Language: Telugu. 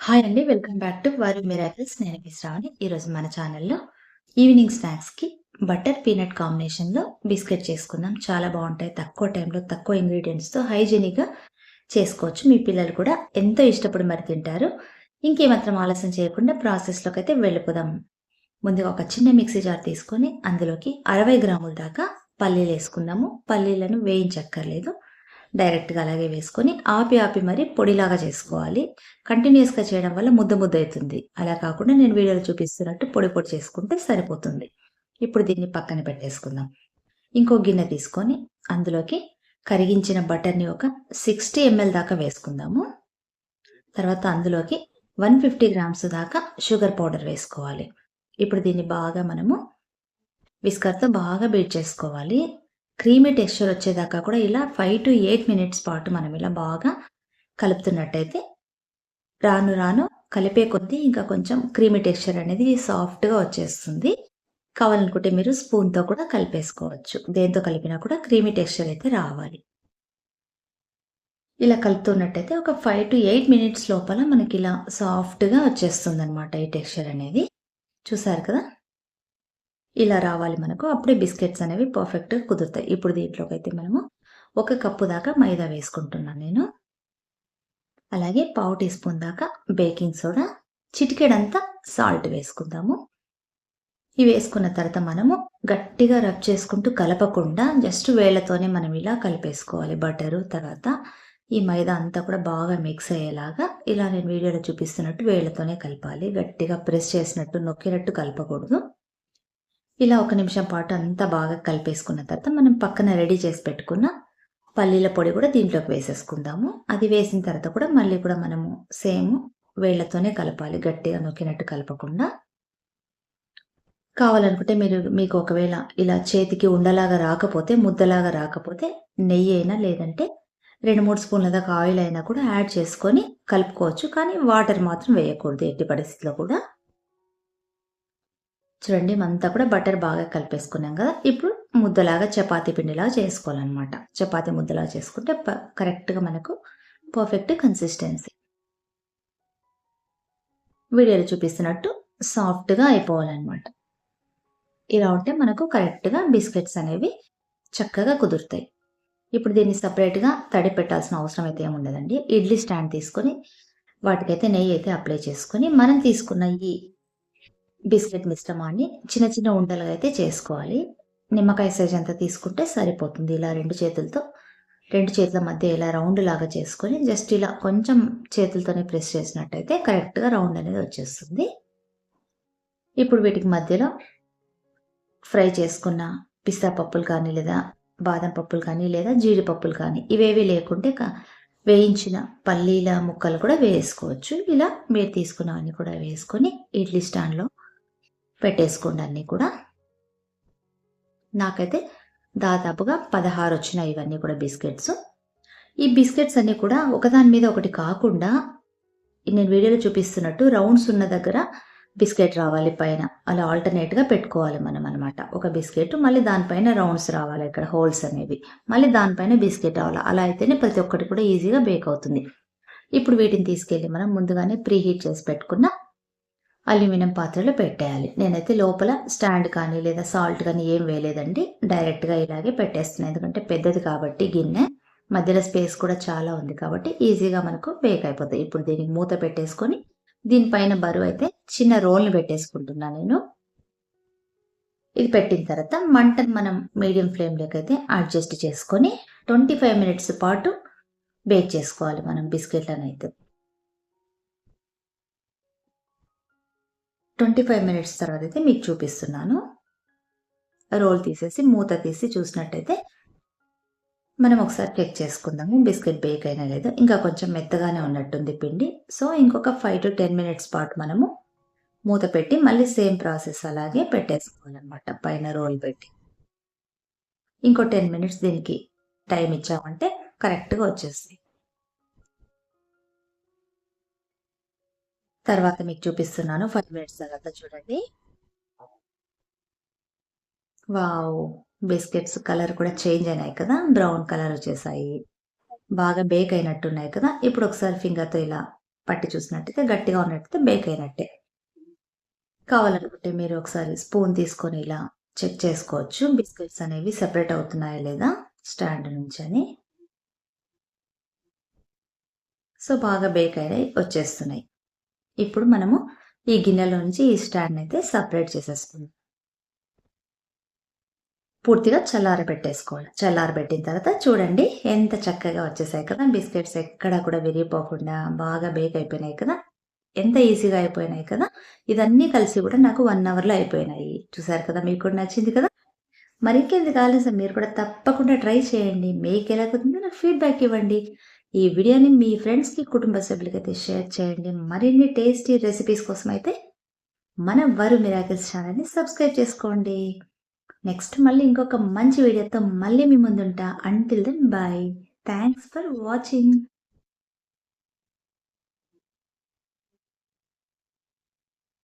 హాయ్ అండి. వెల్కమ్ బ్యాక్ టు వారి మిరాకిల్స్. నేను మీ శ్రావణి. ఈరోజు మన ఛానల్‌లో ఈవినింగ్ స్నాక్స్‌కి బటర్ పీనట్ కాంబినేషన్‌లో బిస్కెట్ చేసుకుందాం. చాలా బాగుంటాయి తక్కువ టైంలో, తక్కువ ఇంగ్రీడియంట్స్తో హైజీనిక్‌గా చేసుకోవచ్చు. మీ పిల్లలు కూడా ఎంతో ఇష్టపడి మరి తింటారు. ఇంకేమాత్రం ఆలస్యం చేయకుండా ప్రాసెస్లోకి అయితే వెళ్ళిపోదాం. ముందుగా ఒక చిన్న మిక్సీ జార్ తీసుకొని అందులోకి 60 గ్రాముల దాకా పల్లీలు వేసుకుందాము పల్లీలను వేయించక్కర్లేదు. డైరెక్ట్‌గా అలాగే వేసుకొని ఆపి, ఆపి మరి పొడిలాగా చేసుకోవాలి. కంటిన్యూస్గా చేయడం వల్ల ముద్ద ముద్ద అవుతుంది అలా కాకుండా నేను వీడియోలో చూపిస్తున్నట్టు పొడి పొడి చేసుకుంటే సరిపోతుంది. ఇప్పుడు దీన్ని పక్కన పెట్టేసుకుందాం. ఇంకో గిన్నె తీసుకొని అందులోకి కరిగించిన బటర్‌ని ఒక 60 ఎంఎల్ దాకా వేసుకుందాము. తర్వాత అందులోకి 150 గ్రామ్స్ దాకా షుగర్ పౌడర్ వేసుకోవాలి. ఇప్పుడు దీన్ని బాగా మనము విస్కర్‌తో బాగా బీట్ చేసుకోవాలి. క్రీమీ టెక్స్చర్ వచ్చేదాకా కూడా ఇలా 5-8 మినిట్స్ పాటు మనం ఇలా బాగా కలుపుతున్నట్టయితే రాను రాను కలిపే కొద్దీ ఇంకా కొంచెం క్రీమీ టెక్స్చర్ అనేది సాఫ్ట్‌గా వచ్చేస్తుంది. కావాలనుకుంటే మీరు స్పూన్‌తో కూడా కలిపేసుకోవచ్చు. దేంతో కలిపినా కూడా క్రీమీ టెక్స్చర్ అయితే రావాలి. ఇలా కలుపుతున్నట్టయితే ఒక 5-8 మినిట్స్ లోపల మనకి ఇలా సాఫ్ట్‌గా వచ్చేస్తుంది అనమాట ఈ టెక్స్చర్ అనేది. చూసారు కదా! ఇలా రావాలి మనకు. అప్పుడే బిస్కెట్స్ అనేవి పర్ఫెక్ట్‌గా కుదురుతాయి. ఇప్పుడు దీంట్లోకి అయితే మనము ఒక కప్పు దాకా మైదా వేసుకుంటున్నాను నేను. అలాగే పావు టీ స్పూన్ దాకా బేకింగ్ సోడా, చిటికెడంతా సాల్ట్ వేసుకుందాము. ఇవి వేసుకున్న తర్వాత మనము గట్టిగా రబ్ చేసుకుంటూ కలపకుండా జస్ట్ వేళ్ళతోనే మనం ఇలా కలిపేసుకోవాలి. బటరు తర్వాత ఈ మైదా అంతా కూడా బాగా మిక్స్ అయ్యేలాగా ఇలా నేను వీడియోలో చూపిస్తున్నట్టు వేళ్ళతోనే కలపాలి. గట్టిగా ప్రెస్ చేసినట్టు, నొక్కినట్టు కలపకూడదు. ఇలా ఒక నిమిషం పాటు అంతా బాగా కలిపేసుకున్న తర్వాత మనం పక్కన రెడీ చేసి పెట్టుకున్న పల్లీల పొడి కూడా దీంట్లోకి వేసేసుకుందాము. అది వేసిన తర్వాత కూడా మళ్ళీ కూడా మనము సేమ్ వేళ్ళతోనే కలపాలి. గట్టిగా నొక్కినట్టు కలపకుండా. కావాలనుకుంటే మీరు మీకు ఒకవేళ ఇలా చేతికి ఉండలాగా రాకపోతే, ముద్దలాగా రాకపోతే నెయ్యి అయినా లేదంటే 2, 3 స్పూన్ల దాకా ఆయిల్ అయినా కూడా యాడ్ చేసుకొని కలుపుకోవచ్చు. కానీ వాటర్ మాత్రం వేయకూడదు ఎట్టి పరిస్థితిలో కూడా. చూడండి మనంతా కూడా బటర్ బాగా కలిపేసుకున్నాం కదా! ఇప్పుడు ముద్దలాగా చపాతీ పిండిలాగా చేసుకోవాలనమాట. చపాతీ ముద్దలాగా చేసుకుంటే ప కరెక్ట్‌గా మనకు పర్ఫెక్ట్ కన్సిస్టెన్సీ. వీడియోలో చూపిస్తున్నట్టు సాఫ్ట్‌గా అయిపోవాలనమాట. ఇలా ఉంటే మనకు కరెక్ట్‌గా బిస్కెట్స్ అనేవి చక్కగా కుదురుతాయి. ఇప్పుడు దీన్ని సపరేట్గా తడి పెట్టాల్సిన అవసరం అయితే ఏముండదండి. ఇడ్లీ స్టాండ్ తీసుకొని వాటికైతే నెయ్యి అయితే అప్లై చేసుకొని మనం తీసుకున్న ఈ బిస్కెట్ మిశ్రమాన్ని చిన్న చిన్న ఉండలుగా అయితే చేసుకోవాలి. నిమ్మకాయ సైజ్ అంతా తీసుకుంటే సరిపోతుంది. ఇలా రెండు చేతులతో రెండు చేతుల మధ్య ఇలా రౌండ్ లాగా చేసుకొని జస్ట్ ఇలా కొంచెం చేతులతోనే ప్రెస్ చేసినట్టయితే కరెక్ట్‌గా రౌండ్ అనేది వచ్చేస్తుంది. ఇప్పుడు వీటికి మధ్యలో ఫ్రై చేసుకున్న పిస్తా పప్పులు కానీ, లేదా బాదం పప్పులు కానీ, లేదా జీడిపప్పులు కానీ ఇవేవి లేకుంటే వేయించిన పల్లీల ముక్కలు కూడా వేసుకోవచ్చు. ఇలా మీరు తీసుకున్నవన్నీ కూడా వేసుకొని ఇడ్లీ స్టాండ్‌లో పెట్టేసుకోండి అన్నీ కూడా. నాకైతే దాదాపుగా 16 వచ్చినాయి ఇవన్నీ కూడా బిస్కెట్స్. ఈ బిస్కెట్స్ అన్నీ కూడా ఒకదాని మీద ఒకటి కాకుండా నేను వీడియోలో చూపిస్తున్నట్టు రౌండ్స్ ఉన్న దగ్గర బిస్కెట్ రావాలి పైన. అలా ఆల్టర్‌నేట్‌గా పెట్టుకోవాలి మనం అనమాట. ఒక బిస్కెట్ మళ్ళీ దానిపైన రౌండ్స్ రావాలి ఇక్కడ హోల్స్ అనేవి. మళ్ళీ దానిపైన బిస్కెట్ రావాలి. అలా అయితేనే ప్రతి ఒక్కటి కూడా ఈజీగా బేక్ అవుతుంది. ఇప్పుడు వీటిని తీసుకెళ్ళి మనం ముందుగానే ప్రీ హీట్ చేసి పెట్టుకున్న అల్యూమినియం పాత్రలో పెట్టేయాలి. నేనైతే లోపల స్టాండ్ కానీ, లేదా సాల్ట్ కానీ ఏం వేయలేదండి. డైరెక్ట్‌గా ఇలాగే పెట్టేస్తున్నాను ఎందుకంటే పెద్దది కాబట్టి గిన్నె. మధ్యలో స్పేస్ కూడా చాలా ఉంది కాబట్టి ఈజీగా మనకు బేక్ అయిపోతాయి. ఇప్పుడు దీనికి మూత పెట్టేసుకొని దీనిపైన బరువు అయితే చిన్న రోల్‌ని పెట్టేసుకుంటున్నా నేను. ఇది పెట్టిన తర్వాత మంటను మనం మీడియం ఫ్లేమ్లోకి అయితే అడ్జస్ట్ చేసుకొని 25 మినిట్స్ పాటు బేక్ చేసుకోవాలి మనం ట్వంటీ ఫైవ్ మినిట్స్ తర్వాత అయితే మీకు చూపిస్తున్నాను. రోల్ తీసేసి మూత తీసి చూసినట్టయితే మనం ఒకసారి చెక్ చేసుకుందాము. బిస్కెట్ బేక్ అయినా లేదు ఇంకా కొంచెం మెత్తగానే ఉన్నట్టుంది పిండి. సో ఇంకొక 5-10 మినిట్స్ పాటు మనము మూత పెట్టి మళ్ళీ సేమ్ ప్రాసెస్ అలాగే పెట్టేసుకోవాలన్నమాట పైన రోల్ పెట్టి. ఇంకో 10 మినిట్స్ దీనికి టైం ఇచ్చామంటే కరెక్ట్‌గా వచ్చేస్తాయి. తర్వాత మీకు చూపిస్తున్నాను ఫైవ్ మినిట్స్ తర్వాత చూడండి. వావ్! బిస్కెట్స్ కలర్ కూడా చేంజ్ అయినాయి కదా! బ్రౌన్ కలర్ వచ్చేసాయి. బాగా బేక్ అయినట్టున్నాయి కదా! ఇప్పుడు ఒకసారి ఫింగర్‌తో ఇలా పట్టి చూసినట్టయితే గట్టిగా ఉన్నట్టయితే బేక్ అయినట్టే కావాలనుకుంటే మీరు ఒకసారి స్పూన్ తీసుకొని ఇలా చెక్ చేసుకోవచ్చు బిస్కెట్స్ అనేవి సెపరేట్ అవుతున్నాయా లేదా స్టాండ్ నుంచి అని సో బాగా బేక్ అయినాయి వచ్చేస్తున్నాయి ఇప్పుడు మనము ఈ గిన్నెలో నుంచి ఈ స్టాండ్ అయితే సపరేట్ చేసేసుకుందాం. పూర్తిగా చల్లార పెట్టేసుకోవాలి చల్లార పెట్టిన తర్వాత చూడండి ఎంత చక్కగా వచ్చేసాయి కదా. బిస్కెట్స్ ఎక్కడా కూడా విరిగిపోకుండా బాగా బేక్ అయిపోయినాయి కదా. ఎంత ఈజీగా అయిపోయినాయి కదా. ఇదన్నీ కలిసి కూడా నాకు వన్ అవర్లో అయిపోయినాయి. చూసారు కదా మీకు కూడా నచ్చింది కదా. మరి ఇంకెందుకు సార్ మీరు కూడా తప్పకుండా ట్రై చేయండి. మీకు ఎలా కుదిరిందో నాకు ఫీడ్బ్యాక్ ఇవ్వండి. ఈ వీడియోని మీ ఫ్రెండ్స్కి కుటుంబ సభ్యులకి అయితే షేర్ చేయండి. మరిన్ని టేస్టీ రెసిపీస్ కోసం అయితే మన వరు మిరాకిల్స్ ఛానల్ని సబ్స్క్రైబ్ చేసుకోండి. నెక్స్ట్ మళ్ళీ ఇంకొక మంచి వీడియోతో మళ్ళీ మీ ముందుంటా. Until then bye thanks for watching